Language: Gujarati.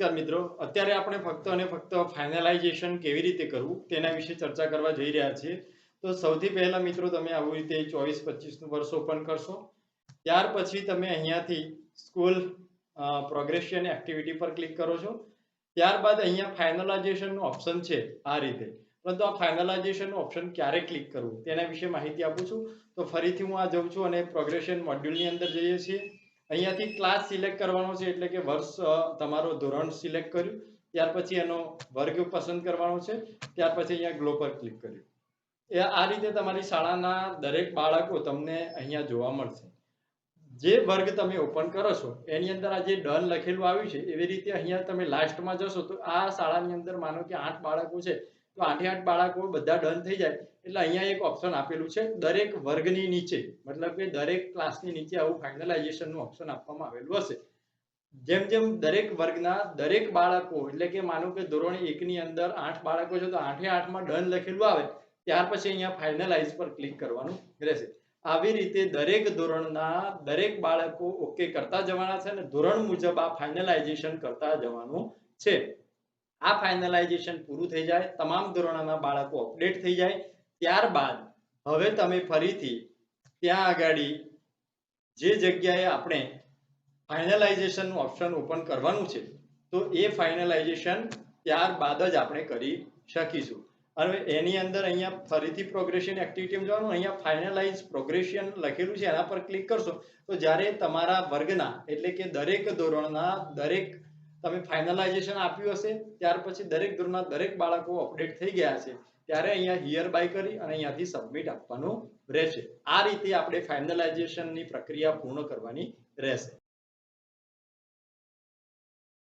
નમસ્કાર મિત્રો. અત્યારે આપણે ફક્ત અને ફક્ત ફાઇનલાઇઝેશન કેવી રીતે કરવું તેના વિશે ચર્ચા કરવા જઈ રહ્યા છીએ. તો સૌથી પહેલા મિત્રો તમે આવી રીતે ચોવીસ પચીસનું વર્ષ ઓપન કરશો. ત્યાર પછી તમે અહીંયાથી સ્કૂલ પ્રોગ્રેશન એક્ટિવિટી પર ક્લિક કરો છો. ત્યારબાદ અહીંયા ફાઇનલાઇઝેશનનું ઓપ્શન છે આ રીતે. પરંતુ આ ફાઇનલાઇઝેશનનું ઓપ્શન ક્યારે ક્લિક કરવું તેના વિશે માહિતી આપું છું. તો ફરીથી હું આ જઉં છું અને પ્રોગ્રેશન મોડ્યુલની અંદર જઈએ છીએ. અહીંયાથી ક્લાસ સિલેક્ટ કરવાનો છે એટલે કે વર્ષ તમારો ધોરણ સિલેક્ટ કર્યું, ત્યાર પછી એનો વર્ગ પસંદ કરવાનો છે, ત્યાર પછી અહીંયા ગ્લો પર ક્લિક કર્યું. એ આ રીતે તમારી શાળાના દરેક બાળકો તમને અહીંયા જોવા મળશે. જે વર્ગ તમે ઓપન કરો છો, એની અંદર આ જે ડન લખેલું આવ્યું છે, એવી રીતે અહીંયા તમે લાસ્ટમાં જશો તો આ શાળાની અંદર માનો કે આઠ બાળકો છે તો આઠે આઠ બાળકો બધા ડન થઈ જાય. એટલે અહીંયા એક ઓપ્શન આપેલું છે, દરેક વર્ગની નીચે, મતલબ કે દરેક ક્લાસની નીચે આવું ફાઇનલાઇઝેશનનું ઓપ્શન આપવામાં આવેલું હશે. જેમ જેમ દરેક વર્ગના દરેક બાળકો, એટલે કે માનો કે ધોરણ એકની અંદર આઠ બાળકો છે, તો આઠે આઠમાં ડન લખેલું આવે, ત્યાર પછી અહીંયા ફાઇનલાઇઝ પર ક્લિક કરવાનું રહેશે. આવી રીતે દરેક ધોરણના દરેક બાળકો ઓકે કરતા જવાના છે અને ધોરણ મુજબ આ ફાઇનલાઇઝેશન કરતા જવાનું છે. આ ફાઇનલાઇઝેશન પૂરું થઈ જાય, તમામ ધોરણોના બાળકો અપડેટ થઈ જાય. ત્યારબાદ હવે તમે ફરીથી ત્યાં આગાડી જે જગ્યાએ આપણે ફાઇનલાઇઝેશનનું ઓપ્શન ઓપન કરવાનું છે, તો એ ફાઇનલાઇઝેશન ત્યારબાદ જ આપણે કરી શકીશું. હવે એની અંદર અહીંયા ફરીથી પ્રોગ્રેશન એક્ટિવિટીમાં જવાનું, અહીંયા ફાઇનલાઇઝ પ્રોગ્રેશન લખેલું છે, એના પર ક્લિક કરશો, તો જ્યારે તમારા વર્ગના એટલે કે દરેક ધોરણના દરેક તમે ફાઇનલાઇઝેશન આપ્યું હશે, ત્યાર પછી દરેક ધોરણના દરેક બાળકો અપડેટ થઈ ગયા છે, ત્યારે અહીંયા હિયર બાય કરી અને અહીંયાથી સબમિટ આપવાનું રહેશે. આ રીતે આપણે ફાઇનલાઇઝેશનની પ્રક્રિયા પૂર્ણ કરવાની રહેશે.